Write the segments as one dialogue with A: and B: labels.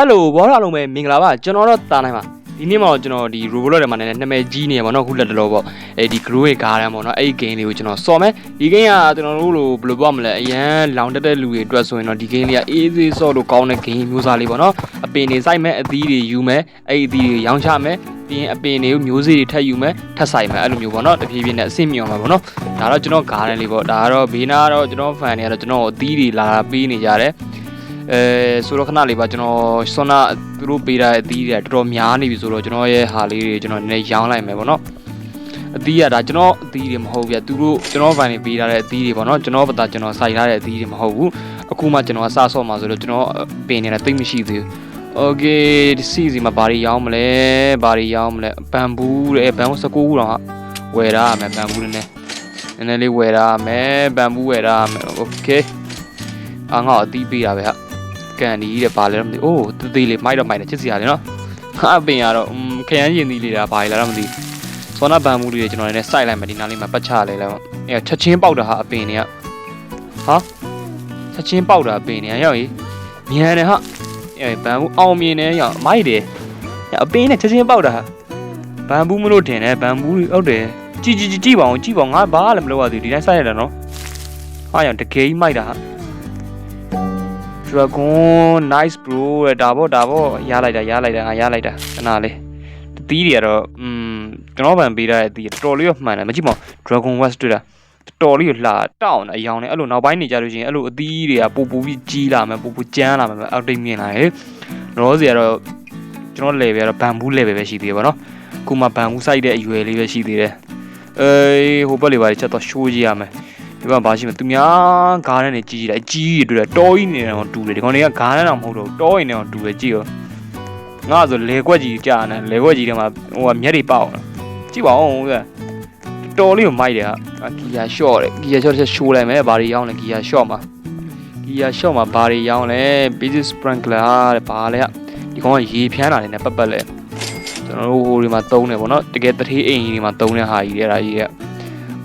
A: ဟယ်လိုဘောရလုံးပဲမင်္ဂလာပါကျွန်တော်တော့တာနိုင်ပါဒီနေ့မှာတော့ကျွန်တော်ဒီ Roblox ထဲမှာလည်းနာမည်ကြီးနေရပါတော့ခုလက်တလောပေါ့အဲဒီ Grow ရဲ့ Garden ပေါ့နော်အဲ့ဒီ game လေးကိုကျွန်တော်စော်မယ်ဒီ game ကကျွန်တော်တို့လိုဘယ်လိုပြောမလဲအရန်လောင်တက်တဲ့လူတွေအတွက်ဆိုရင်တော့ဒီ game လေးက easy စော့လို့ကောင်းတဲ့ game မျိုးစားလေးပေါ့နော်အပင်တွေစိုက်မယ်အသီးတွေယူမယ်အဲ့ဒီအသီးတွေရောင်းချမယ်ပြီးရင်အပင်တွေကိုမျိုးစေ့တွေထပ်ယူမယ်ထပ်ဆိုင်မယ်အဲ့လိုမျိုးပေါ့နော်တဖြည်းဖြည်းနဲ့အဆင့်မြင့်အောင်ပါပေါ့နော်ဒါတော့ကျွန်တော် Garden လေးပေါ့ဒါကတော့ဘေးနာကတော့ကျွန်တော် fan တွေကတော့ကျွန်တော်အသီးတွေလာလာပေးနေကြတယ် အဲဆိုတော့ခဏလေးပါကျွန်တော်ဆွမ်းနာသူတို့ပေးထားတဲ့အသီးတွေတော်တော်များနေပြီဆိုတော့ကျွန်တော်ရဲ့ဟာလေးတွေကျွန်တော်နည်းနည်းရောင်းလိုက်မယ်ပေါ့နော်အသီးရတာကျွန်တော်အသီးတွေမဟုတ်ဘူးပြသူတို့ကျွန်တော်ဗန်တွေပေးထားတဲ့အသီးတွေပေါ့နော်ကျွန်တော်ပတာကျွန်တော်စိုက်ထားတဲ့အသီးတွေမဟုတ်ဘူးအခုမှကျွန်တော်အစဆော့မှာဆိုတော့ကျွန်တော်ပင်နေတာသိမ့်မရှိသေးဘူးโอเคဒီစီစီမှာဘာတွေရောင်းမလဲဘာတွေရောင်းမလဲဘမ်ဘူးတဲ့ဘမ်ဘူး19ခုတော့ဟာဝယ်ရမယ်ဘမ်ဘူးနည်းနည်းနည်းနည်းလေးဝယ်ရမယ်ဘမ်ဘူးဝယ်ရမယ်โอเคအာငါ့အသီးပေးတာပဲဟာ ကန်ဒီတဲ့ဘာလဲတော့မသိဘူးအိုးတသေးလေးမိုက်တော့မိုက်တယ်ချစ်စရာလေနော်ဟာပင်ရတော့ခရမ်းရင်သီးလေးတာဘာလဲလားတော့မသိဘူးစောနာဘမ်ဘူးလေးတွေကျွန်တော်လည်းစိုက်လိုက်မယ်ဒီနားလေးမှာပတ်ချလိုက်လိုက်ပေါ့အဲချက်ချင်းပေါက်တာဟာအပင်တွေကဟာချက်ချင်းပေါက်တာအပင်တွေကရောက်ရေးမြန်တယ်ဟာအဲဘမ်ဘူးအောင်မြင်တယ်ရောက်မိုက်တယ်အပင်နဲ့ချက်ချင်းပေါက်တာဟာဘမ်ဘူးမလို့ထင်တယ်ဘမ်ဘူးဟုတ်တယ်ကြည်ကြည်ကြည်ပါအောင်ကြည်ပါငါဘာလည်းမလုပ်ရသေးဒီတိုင်းစိုက်ရတာနော်ဟာရောက်တကယ်ကြီးမိုက်တာဟာ Dragon nice bro တဲ့ဒါပေါ့ဒါပေါ့ရလိုက်တာရလိုက်တာငါရလိုက်တာခဏလေးတီးတွေကတော့อืมကျွန်တော်ဗန်ပေးထားတဲ့တီးတော်တော်လေးတော့မှန်တယ်မကြည့်မအောင် Dragon West တွေ့တာတော်တော်လေးကိုလှတောင်းတယ်အယောင်နဲ့အဲ့လိုနောက်ပိုင်းနေကြလို့ရှိရင်အဲ့လိုအသီးတွေကပူပူပြီးကြီးလာမယ်ပူပူကျန်းလာမယ်အောက်တိတ်မြင်လာရင်လောစီကတော့ကျွန်တော် level ကတော့ဘန်ဘူး level ပဲရှိသေးတယ်ဗောနော်ခုမှဘန်ဘူးစိုက်တဲ့အရွယ်လေးပဲရှိသေးတယ်အေးဟိုဘက်လေးပါချက်တော့ရှိုးကြည့်ရမယ် ဒီမှာဘာရှိမလဲသူများဂါးနဲ့နေကြီးကြီးတယ်အကြီးကြီးတွေ့တယ်တောကြီးနေတယ်တော့တူတယ်ဒီကောင်တွေကဂါးနဲ့တော့မဟုတ်တော့ဘူးတောရင်တော့တူတယ်ကြည့်ရောငါဆိုလေကွက်ကြီးကြာနေလေကွက်ကြီးထဲမှာဟိုကမျက်တွေပေါက်နေကြည့်ပါဦးဦးကတော်လေးကိုမိုက်တယ်ဟာဂီယာရှော့တယ်ဂီယာရှော့တစ်ချက်ရှိုးလိုက်မယ်ဘာတွေရောင်းလဲဂီယာရှော့မှာဂီယာရှော့မှာဘာတွေရောင်းလဲ basic sprinkler တဲ့ဘာလဲဒီကောင်ကရေဖြန်းတာနေနဲ့ပတ်ပတ်လဲကျွန်တော်တို့ဟိုဒီမှာတုံးတယ်ဗောနော်တကယ်တထေးအိမ်ကြီးတွေမှာတုံးတဲ့ဟာကြီးတဲ့အဲ့ဒါကြီးက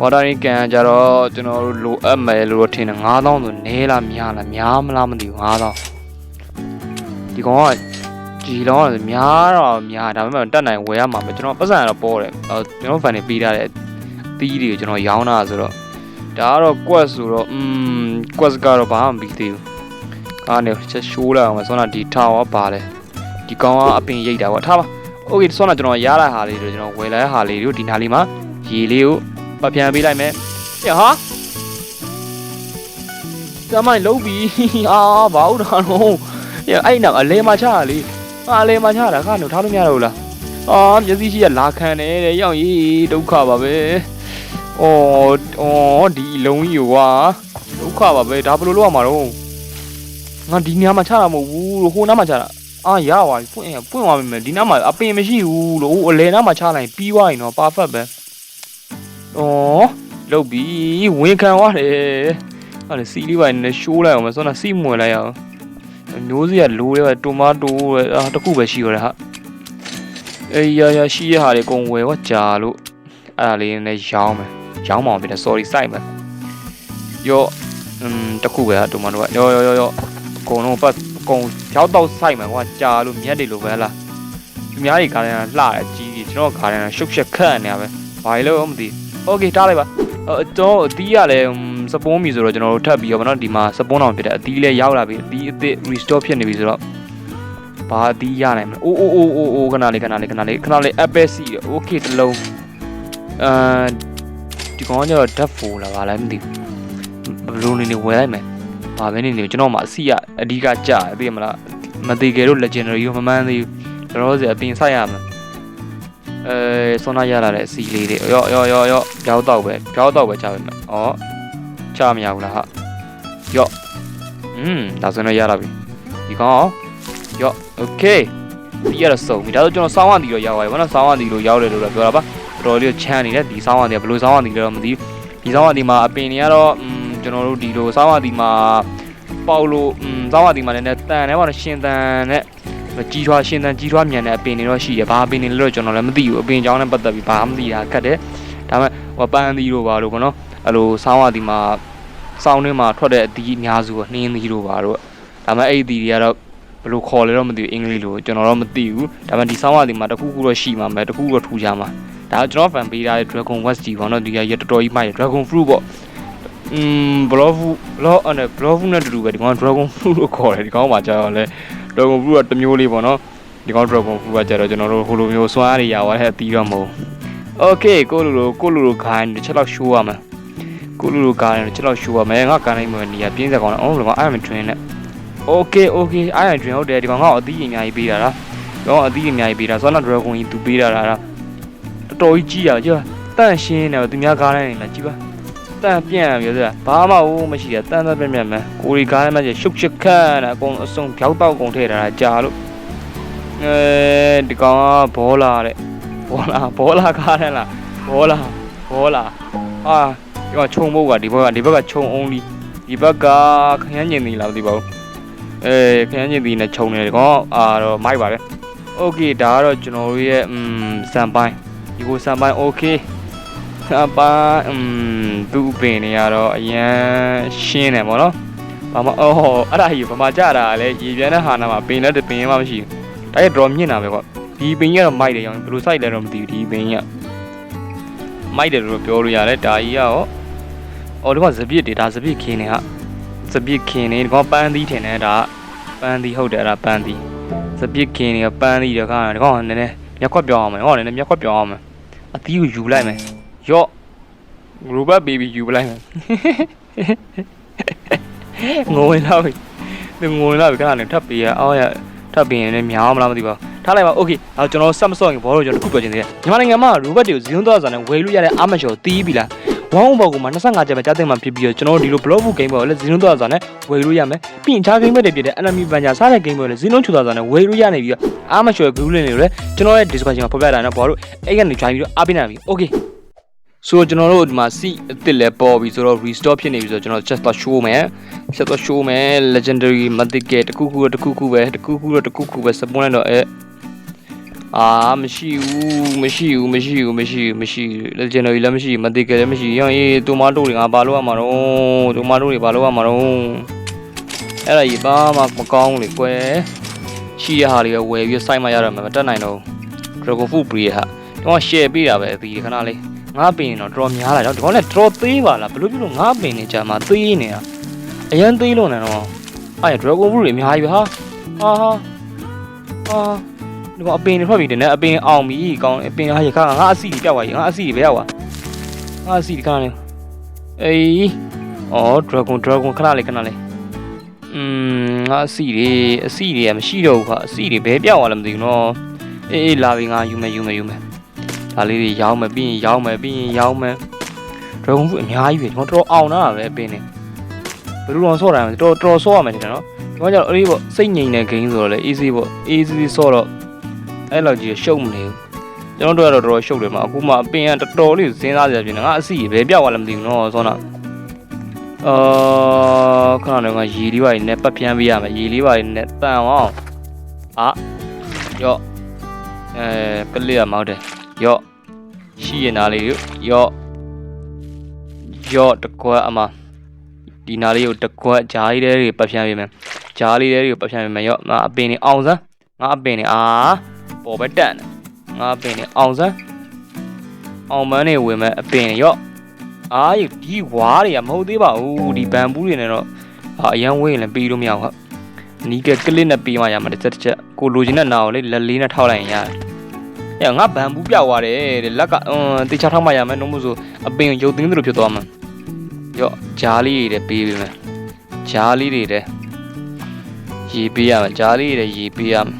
A: watering can ကြတော့ကျွန်တော်တို့လိုအပ်မယ်လို့ထင်တယ်9000ဆိုနဲလားများလားများမလားမသိဘူး9000ဒီကောင်ကဒီလောကများတော့များဒါပေမဲ့တက်နိုင်ဝယ်ရမှာပဲကျွန်တော်ပတ်စံကတော့ပေါ်တယ်အဲကျွန်တော်ဖန်နေပေးထားတဲ့သီးတွေကိုကျွန်တော်ရောင်းတာဆိုတော့ဒါကတော့ quest ဆိုတော့อืม quest ကတော့ဘာမှမပြီးသေးဘူးကားနေချက်ရှိုးလိုက်အောင်မယ်ဆောနာဒီထားရောပါလဲဒီကောင်ကအပင်ရိတ်တာပေါ့ထားပါโอเคဆောနာကျွန်တော်ရလာဟာလေးတွေကျွန်တော်ဝယ်လာတဲ့ဟာလေးတွေကိုဒီနားလေးမှာရေလေးကို ပပြန်ပေးလိုက်မယ်ပြဟာတမိုင်းလုံးပြီအာဘာဟုတ်တာတော့ရအဲ့နောက်အလဲမှာချတာလေအာအလဲမှာချတာခါလို့ထားလို့မရတော့ဘူးလားအာမျက်စိရှိရလာခံတယ်တဲ့ရောက်ရေးဒုက္ခပါပဲအော်အော်ဒီလုံးကြီးကွာဒုက္ခပါပဲဒါဘယ်လိုလုပ်ရမှာတော့ငါဒီနေရာမှာချတာမဟုတ်ဘူးလို့ဟိုနားမှာချတာအာရပါပြီပွင့်ပွင့်သွားပြီမယ်ဒီနားမှာအပင်မရှိဘူးလို့ဟိုအလဲနားမှာချလိုက်ပြီးသွားရင်တော့ perfect ပဲ။ အော်လုတ်ပြီဝင်ခံသွားတယ်။ဟာလေစီလေးပါနေရှိုးလိုက်အောင်မစောနာစီမွင်လိုက်အောင်။မျိုးစီကလိုးတယ်တိုမာတိုအာတခုပဲရှိရတဲ့ဟာ။အေးရရရှိရဟာလေကုံဝယ်ဝကြာလို့အဲ့ဒါလေးနဲ့ရောင်းမယ်။ရောင်းမအောင်ပြတယ် sorry စိုက်မယ်။ယောอืมတခုပဲဟာတိုမာတိုကယောယောယောယောအကုန်လုံးပတ်အကုန်ဖြောက်တော့စိုက်မယ်ကွာကြာလို့မြက်တွေလိုပဲလား။သူများတွေကားတယ်လှတယ်ကြီးကြီးကျွန်တော်ကားတယ်ရှုပ်ရှက်ခတ်နေရပဲ။ဘာလို့မသိဘူး။ Okay တားလိုက်ပါအဲတော့အသီးရလဲစပွန်းမီဆိုတော့ကျွန်တော်တို့ထပ်ပြီးတော့ဗောနော်ဒီမှာစပွန်းအောင်ဖြစ်တယ်အသီးလဲရောက်လာပြီအသီးအသစ် restore ဖြစ်နေပြီဆိုတော့ဘာအသီးရနိုင်မလဲအိုးအိုးအိုးအိုးအိုးခဏလေးခဏလေးခဏလေးခဏလေး apple စီတယ် okay တစ်လုံးအဲဒီကောင်ကကျတော့ death fall လာပါလားမသိဘူးဘယ်လိုနေနေဝယ်လိုက်မယ်ဘာပဲနေနေကျွန်တော်မှအစီကအဓိကကြာတယ်သိရမလားမသေးကြလို့ legendary ကိုမမှန်းသေးဘူးကျွန်တော်တို့စီအပင်ဆိုင်ရမယ် အဲဆွမ်းနာရလာတဲ့အစီလေးတွေရော့ရော့ရော့ရော့ကြောက်တော့ပဲကြောက်တော့ပဲချပါမယ်ဩချမရဘူးလားဟာရော့อืมဒါဆိုရင်ရလာပြီဒီကောင်ရော့โอเคဒီရတော့စုံပြီဒါဆိုကျွန်တော်စောင်းဝတီတော့ရောက်ပါပြီဘာလို့စောင်းဝတီလို့ရောက်တယ်လို့တော့ပြောတာပါတော်တော်လေးချမ်းနေတယ်ဒီစောင်းဝတီကဘယ်လိုစောင်းဝတီလဲတော့မသိဘူးဒီစောင်းဝတီမှာအပင်တွေကတော့อืมကျွန်တော်တို့ဒီလိုစောင်းဝတီမှာပေါလို့อืมစောင်းဝတီမှာလည်းတန်တယ်ပေါ့နော်ရှင်တန်နဲ့ ကြီးထွားရှင်သန်ကြီးထွားမြန်တဲ့အပင်တွေတော့ရှိရဘာအပင်တွေလဲတော့ကျွန်တော်လည်းမသိဘူးအပင်ကြောင်းနဲ့ပတ်သက်ပြီးဘာမှမသိတာခက်တယ်ဒါပေမဲ့ဟိုပန်းသီးတို့ဘာလို့ပေါ့နော်အဲ့လိုဆောင်းရသည်မှာဆောင်းထဲမှာထွက်တဲ့အသီးအများစုကနှင်းသီးတို့ဘာလို့ဒါပေမဲ့အဲ့ဒီသီးတွေကတော့ယ်လိုခေါ်လဲတော့မသိဘူးအင်္ဂလိပ်လိုကျွန်တော်တော့မသိဘူးဒါပေမဲ့ဒီဆောင်းပါးဒီမှာတစ်ခုခုတော့ရှိမှာမယ်တစ်ခုခုတော့ထူကြမှာဒါကကျွန်တော် fan ပေးထားတဲ့ Dragon West ကြီးပေါ့နော်ဒီကရတော်တော်ကြီးမှရ Dragon Fruit ပေါ့อืม block fruit block အဲ့ block fruit နဲ့တူတူပဲဒီကောင် Dragon Fruit လို့ခေါ်တယ်ဒီကောင်မှာကြာတော့လဲ Dragon Fruit ကတစ်မျိုးလေးပေါ့နော်ဒီကောင် Dragon Fruit ကကြာတော့ကျွန်တော်တို့ဟိုလိုမျိုးစွမ်းအားတွေရသွားတဲ့အသီးတော့မဟုတ် Okay ကိုလူလိုကိုလူလိုခိုင်းတစ်ချက်လောက်ရှိုးရမယ်ကိုလူလိုခိုင်းတစ်ချက်လောက်ရှိုးရမယ်ငါကန်နိုင်မယ်နေရာပြင်းစက်ကောင်းတယ်အော်ဒီကောင် Iron Train နဲ့ Okay okay Iron Train ဟုတ်တယ်ဒီကောင်ငါ့ကိုအသီးအများကြီးပေးတာလားဒီကောင်အသီးအများကြီးပေးတာဆိုတော့ Dragon ကြီးသူပေးတာလားတော်တော်ကြီးကြီးရကြည့်တန့်ရှင်းတယ်သူများကားတိုင်းနေလားကြည့်ပါ တန့်ပြန့်ရပြောစရာဘာမှဘူးမရှိတာတန့်တန့်ပြန့်ပြန့်မယ်ကိုရီကားထဲမှာရှုပ်ရှက်ခန့်တာအကုန်အစုံကြောက်တော့ကုန်ထည့်ထားတာကြာလို့အဲဒီကောင်ကဘောလာတဲ့ဘောလာဘောလာကားထဲလားဘောလာဘောလာအာဒီကခြုံဖို့ကဒီဘက်ကဒီဘက်ကခြုံ only ဒီဘက်ကခရမ်းညင်နေလားမသိပါဘူးအဲခရမ်းညင်ဒီနဲ့ခြုံနေတယ်ဒီကောင်အာတော့မိုက်ပါပဲโอเคဒါကတော့ကျွန်တော်တို့ရဲ့อืมစံပိုင်းဒီကိုစံပိုင်းโอเค စံပိုင်းอืมသူ့ပင်နေရတော့အရန်ရှင်းတယ်ဗောနော်ဘာမှအော်အဲ့ဒါကြီးဘာမှကြတာလဲရေပြန်တဲ့ဟာနာမှာပင်လည်းတပင်မှမရှိဘူးဒါရဲ့ draw မြင့်တာပဲကွာဒီပင်ကြီးကတော့မိုက်တယ်ရောဘယ်လို site လဲတော့မသိဘူးဒီပင်ကြီးကမိုက်တယ်လို့ပြောလို့ရတယ်ဒါကြီးကရောအော်ဒီကစပြစ်တွေဒါစပြစ်ခင်းနေဟာစပြစ်ခင်းနေဒီကောင်ပန်းသီးထင်တယ်ဒါပန်းသီးဟုတ်တယ်အဲ့ဒါပန်းသီးစပစ်ကင်းတွေကပန်းသီးတွေကဒီကောင်ကနည်းနည်းမျက်ခွက်ပြောင်းအောင်မယ်ဟောနည်းနည်းမျက်ခွက်ပြောင်းအောင်မယ်အသီးကိုယူလိုက်မယ် ရော့ရိုဘတ်ဘေဘီယူလိုက်မယ်ငိုဝင်တော့ပြီဒီငိုဝင်တော့ပြီခဏနေထပ်ပေးရအော်ရထပ်ပေးရင်လည်းမြောင်းမလားမသိပါဘူးထားလိုက်ပါโอเคအဲကျွန်တော်ဆက်မစော့ရင်ဘောလို့ကျွန်တော်တစ်ခုပြောချင်သေးတယ်မြန်မာနိုင်ငံမှာရိုဘတ်တွေကိုဇီးုံသွားစားနဲ့ဝယ်လို့ရတဲ့အာမတ်ချော်တီးပြီလားဝမ်ဘောကမှာ25ကျပ်ပဲကြားသိမ်းမှဖြစ်ပြီးတော့ကျွန်တော်တို့ဒီလို block book game ပေါ်လည်းဇီးုံသွားစားနဲ့ဝယ်လို့ရမယ်ပြီးရင်ခြား game တွေဖြစ်တဲ့ enemy banner စားတဲ့ game ပေါ်လည်းဇီးုံချူသွားစားနဲ့ဝယ်လို့ရနေပြီးတော့အာမတ်ချော် group link တွေလည်းကျွန်တော်ရဲ့ description မှာဖော်ပြထားတယ်နော်ဘောလို့အဲ့ကနေ join ပြီးတော့အားပေးနိုင်ပြီ okay ဆိုတော့ကျွန်တော်တို့ဒီမှာ seat အစ်စ်လဲပေါ်ပြီဆိုတော့ restore ဖြစ်နေပြီဆိုတော့ကျွန်တော် just တော့ show မယ်ဆက်တော့ show မယ် legendary mythic ကတခုခုတော့တခုခုပဲတခုခုတော့တခုခုပဲ spawn လိုက်တော့အဲအာမရှိဘူးမရှိဘူးမရှိဘူးမရှိဘူးမရှိဘူး legendary လည်းမရှိ mythic လည်းမရှိရောင်းရေးတိုမာတိုတွေငါဘာလို့ရမှာတော့တိုမာတိုတွေဘာလို့ရမှာတော့အဲ့ဒါကြီးဘာမှမကောင်းဘူးလေကွယ်ရှိရဟာတွေကဝယ်ပြီးစိုက်မှရတော့မှာမတက်နိုင်တော့ဘူး dragon fruit breed ဟာတော့ share ပေးတာပဲဒီခဏလေး ငါပင်တော့တော်များလာတော့ဒီကောင်လည်းတော်သေးပါလားဘလို့ပြုလို့ငါပင်နေကြမှာသေးနေတာအရန်သေးလို့နေတော့အဲ့ Dragon Fruit တွေအများကြီးပဲဟာဟာဟာဟာဒီကောင်အပင်တွေထွက်ပြီတင်နေအပင်အောင်ပြီကောင်းအပင်ဟာရခါငါအစီတွေပြောက်သွားပြီငါအစီတွေဘယ်ရောက်သွားငါအစီတွေခဏလေးအေးအော် Dragon Dragon ခဏလေးခဏလေးอืมငါအစီတွေအစီတွေကမရှိတော့ဘူးခါအစီတွေဘယ်ပြောက်သွားလဲမသိဘူးနော်အေးအေးလာပြီငါယူမယ်ယူမယ်ယူမယ် ဒါလေးတွေရောင်းမယ်ပြီးရင်ရောင်းမယ်ပြီးရင်ရောင်းမယ် Dragon Fruit အများကြီးပဲကျွန်တော်တော်အောင်လာတာပဲအပင်းနေဘယ်လိုတော့ဆော့တာလဲတော်တော်ဆော့ရမယ်ထင်တယ်နော်ကျွန်တော်ကျတော့အေးပေါ့စိတ်ငြိမ်တဲ့ game ဆိုတော့လေ easy ပေါ့ easy ဆော့တော့အဲ့လောက်ကြီးရှုပ်မနေဘူးကျွန်တော်တို့ကတော့တော်တော်ရှုပ်တယ်မှာအခုမှအပင်းကတော်တော်လေးစဉ်းစားကြပြင်နေငါအစီဘယ်ပြောက်သွားလဲမသိဘူးနော်ဆောနာအာခဏတော့ငါရေလေးပါးနဲ့ပတ်ပြန်းပေးရမယ်ရေလေးပါးနဲ့တန်အောင်အာရော့အဲကလေးကမောက်တယ် ယော့ရှိရနာလေးကိုယော့ယော့တကွက်အမဒီနာလေးကိုတကွက်ဂျားလေးတွေပတ်ဖြန်းပေးမယ်ဂျားလေးတွေကိုပတ်ဖြန်းပေးမယ်ယော့ငါအပင်နေအောင်စမ်းငါအပင်နေအာပေါ်ပဲတက်နေငါအပင်နေအောင်စမ်းအောင်မန်းနေဝင်မဲ့အပင်နေယော့အာဒီဝါးတွေကမဟုတ်သေးပါဘူးဒီဘန်ဘူးတွေနဲ့တော့အာအရန်ဝေးရင်လည်းပြီးလို့မရဘူးဟုတ်နီးကကလစ်နဲ့ပြီးမှရမှာတစ်ချက်တစ်ချက်ကိုလိုချင်တဲ့နာကိုလေလက်လေးနဲ့ထောက်လိုက်ရင်ရတယ်။ အဲ့ငါဗန်ဘူးပြောက်သွားတယ်တဲ့လက်ကအင်းတေချာထောက်မှရမယ်နှုံးမို့ဆိုအပင်ရုပ်သိမ်းသလိုဖြစ်သွားမှာ။ရော့ဂျားလေးတွေပေးပေးမယ်။ဂျားလေးတွေတဲ့ရေပေးရမယ်ဂျားလေးတွေရေပေးရမယ်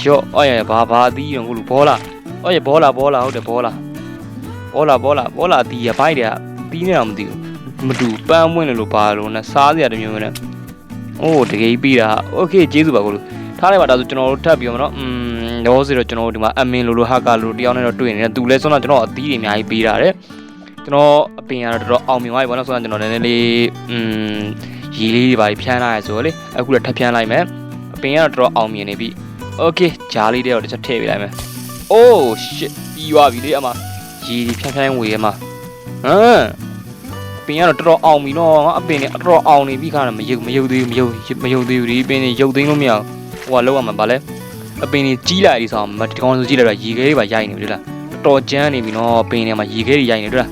A: ။ရော့အော်ရဘာဘာအသီးရောကိုလူဘောလာ။အော်ရဘောလာဘောလာဟုတ်တယ်ဘောလာ။ဘောလာဘောလာဘောလာအသီးရဘိုက်တယ်တီးနေတာမသိဘူး။မတူပန်းမွင့်တယ်လို့ပါလို့နဲ့စားစရာတမျိုးနဲ့။အိုးတကယ်ပြီးတာ။ Okay ကျေးဇူးပါကိုလူ။ထားလိုက်ပါဒါဆိုကျွန်တော်တို့ထပ်ပြီးတော့မနော်။อืม လောစီတော့ကျွန်တော်တို့ဒီမှာအမင်လိုလိုဟာကာလိုလိုတယောက်နဲ့တော့တွေ့နေတယ်သူလဲဆိုတော့ကျွန်တော်အသီးတွေအများကြီးပေးတာတဲ့ကျွန်တော်အပင်ကတော့တော်တော်အောင်မြင်သွားပြီဘောနော်ဆိုတော့ကျွန်တော်နည်းနည်းလေးอืมရေလေးတွေပါဖြန်းလိုက်ရဆိုတော့လေအခုလည်းထပ်ဖြန်းလိုက်မယ်အပင်ကတော့တော်တော်အောင်မြင်နေပြီโอเคဂျားလေးတွေတော့တစ်ချက်ထည့်ပေးလိုက်မယ် oh shit ပြီးသွားပြီလေအမရေတွေဖြန်းဖြန်းဝေးရမှာဟမ် ပင်ကတော့တော်တော်အောင်ပြီနော်ငါအပင်တွေတော်တော်အောင်နေပြီခါတော့မယုတ်မယုတ်သေးဘူးမယုတ်မယုတ်သေးဘူးဒီအပင်တွေယုတ်သိမ်းလို့မရဘူးဟိုကလောက်ရမှာဗာလဲ အပင်တွေကြီးလာပြီဆိုတော့မဒီကောင်ဆိုကြီးလာတော့ရေခဲတွေပါရိုက်နေပြီလားတော်ကြမ်းနေပြီနော်ပင်တွေမှာရေခဲတွေရိုက်နေတွေ့လား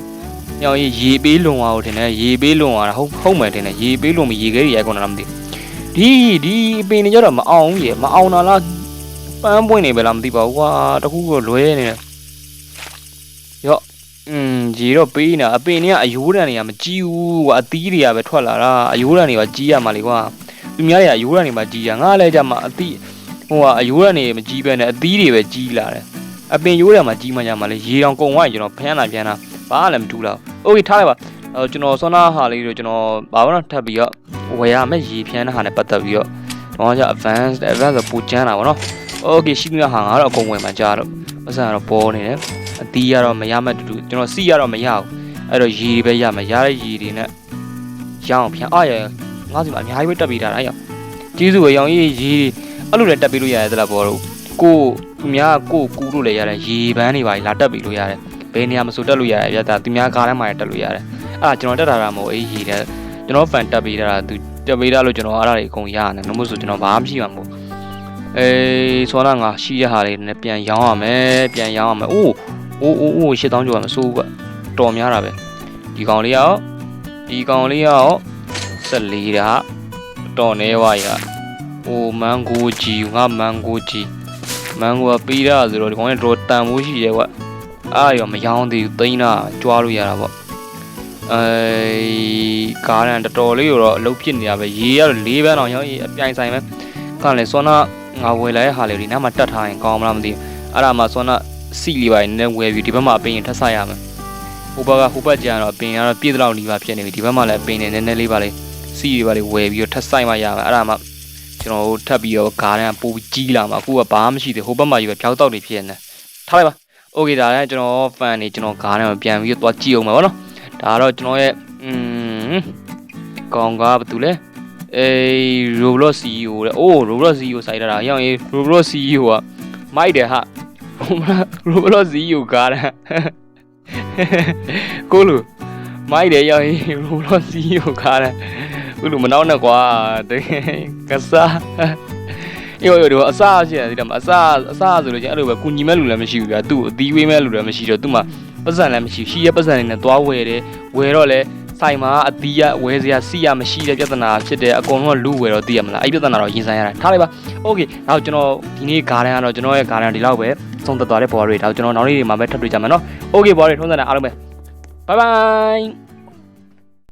A: ညောင်ရေရေပေးလွန်သွားတော့တင်တယ်ရေပေးလွန်သွားတာဟုတ်ဟုတ်မယ်တင်တယ်ရေပေးလွန်ပြီးရေခဲတွေရိုက်ကုန်တာလားမသိဒီဒီအပင်တွေကြတော့မအောင်ဘူးရေမအောင်တာလားပန်းပွင့်နေပဲလားမသိပါဘူးကွာတခုကလွဲနေတယ်ရော့อืมရေတော့ပေးနေတာအပင်တွေကအယိုးတန်တွေကမကြီးဘူးကွာအသီးတွေကပဲထွက်လာတာအယိုးတန်တွေကကြီးရမှာလေကွာသူများတွေကအယိုးတန်တွေမှာကြီးရငါလည်းကြမှာအသီး ဟိုကအယိုးတန်တွေမကြီးပဲနဲ့အသီးတွေပဲကြီးလာတယ်အပင်ယိုးတန်မှာကြီးမှကြမှာလေရေတောင်ကုံဝိုင်းကျွန်တော်ဖျန်းလာပြန်တာဘာလည်းမထူးတော့โอเคထားလိုက်ပါအဲကျွန်တော်စောနာဟာလေးတို့ကျွန်တော်ဘာမှမထပ်ပြီးတော့ဝယ်ရမယ့်ရေဖျန်းတဲ့ဟာနဲ့ပတ်သက်ပြီးတော့တော့ကျ advance advance ဆိုပူကျန်းတာဗောနော်โอเคရှိပြီဟာငါတော့အကုန်ဝင်မှာကြားတော့ပတ်စံကတော့ပေါ်နေတယ် အတီးရတော့မရမဲ့တူတူကျွန်တော်စီရတော့မရဘူးအဲ့တော့ရေတွေပဲရမယ်ရတဲ့ရေတွေနဲ့ရအောင်ဖြန်းအားရငါးစီမှာအများကြီးပဲတက်ပြီးတာအဲ့ရောကျေးဇူးပဲရောင်ရေးရေ အဲ့လိုလည်းတက်ပြီးလို့ရတယ်သလားဘောတော့ကိုသူများကိုကူလို့လည်းရတယ်ရေပန်းတွေပါလာတက်ပြီးလို့ရတယ်ဘယ်နေရာမှာဆိုတက်လို့ရတယ်ပြတာသူများကားထဲမှာတက်လို့ရတယ်အဲ့ဒါကျွန်တော်တက်တာတာမဟုတ်အေးရေတဲ့ကျွန်တော်ဖန်တက်ပြီးတာသူတက်ပြီးတာလို့ကျွန်တော်အဲ့ဒါတွေအကုန်ရရတယ်နှမို့ဆိုကျွန်တော်ဘာမှမရှိမှာမဟုတ်အေးဆောနာငါရှိရဟာလေးနဲ့ပြန်ရောင်းရမယ်ပြန်ရောင်းရမယ်အိုးအိုးအိုးအိုးရှစ်တောင်းကျော်ကမစိုးဘူးကတော်များတာပဲဒီကောင်လေးရောဒီကောင်လေးရော14တာတော်နေဝါရ ဟိုမန်ဂိုဂျီငါမန်ဂိုဂျီမန်ဂိုကပြီးတာဆိုတော့ဒီကောင်လေးတော်တန်မိုးရှိတယ်ကွအားရောမရောင်းသေးဘူးသိန်းတာကြွားလို့ရတာပေါ့အဲကားရန်တော်တော်လေးတော့အလုပ်ဖြစ်နေတာပဲရေရတော့၄ဘန်းအောင်ရောင်းအပြိုင်ဆိုင်ပဲခါလေစောနာငါဝယ်လာတဲ့ဟာလေးဒီနားမှာတတ်ထားရင်ကောင်းမလားမသိဘူးအဲ့ဒါမှစောနာစီလေးပိုင်းနဲ့ဝယ်ပြီးဒီဘက်မှာအပင်ရင်ထပ်ဆရမယ်ဟိုဘက်ကဟိုဘက်ကျန်တော့အပင်ကတော့ပြည့်တဲ့လောက်နီးပါဖြစ်နေပြီဒီဘက်မှာလည်းအပင်နဲ့နည်းနည်းလေးပါလေစီလေးပါလေဝယ်ပြီးတော့ထပ်ဆိုင်မှရမယ်အဲ့ဒါမှ ကျွန်တော်တို့ထပ်ပြီးတော့ဂါရန်ပိုးကြီးလာမှာအခုကဘာမှမရှိသေးဟိုဘက်မှာယူပဲဖြောက်တော့နေဖြစ်နေထားလိုက်ပါโอเคဒါလည်းကျွန်တော်ဖန်နေကျွန်တော်ဂါရန်ကိုပြန်ပြီးတော့ကြည့်အောင်ပါဗောနော်ဒါကတော့ကျွန်တော်ရဲ့อืมကောင်ကဘာတူလဲအေး Roblox CEO တဲ့အိုး Roblox CEO စိုက်တာအရင် Roblox CEO ကမိုက်တယ်ဟာ ဟိုမလားရိုဘလော့ဇီယိုကားတာကိုလူမိုက်တယ်ရောက်ရင်ရိုဘလော့ဇီယို ကားတာကိုလူမနောက်နဲ့ကွာတကယ်ကစားယောယောတို့အစားရှိတယ်ဒီတော့အစားအစားဆိုလို့ချင်းအဲ့လိုပဲကုညီမဲ့လူလည်းမရှိဘူးဗျာသူ့အသီးဝေးမဲ့လူလည်းမရှိတော့သူ့မှာပတ်စံလည်းမရှိရှိရပတ်စံနေနဲ့သွားဝယ်တယ်ဝယ်တော့လဲဆိုင်မှာအသီးရဝယ်စရာစီရမရှိတဲ့ပြဿနာဖြစ်တယ်အကုန်လုံးကလူဝယ်တော့သိရမလားအဲ့ပြဿနာတော့ရင်ဆိုင်ရတာထားလိုက်ပါโอเคနောက်ကျွန်တော်ဒီနေ့ဂါရန်ကတော့ကျွန်တော်ရဲ့ဂါရန်ဒီလောက်ပဲ ဆုံးသက်သွားတဲ့ဘော်တွေဒါကျွန်တော်နောက်နေ့တွေမှာပဲထပ်တွေ့ကြမယ်နော်။ Okay ဘော်တွေထုံးစံတယ်အားလုံးပဲ။ Bye bye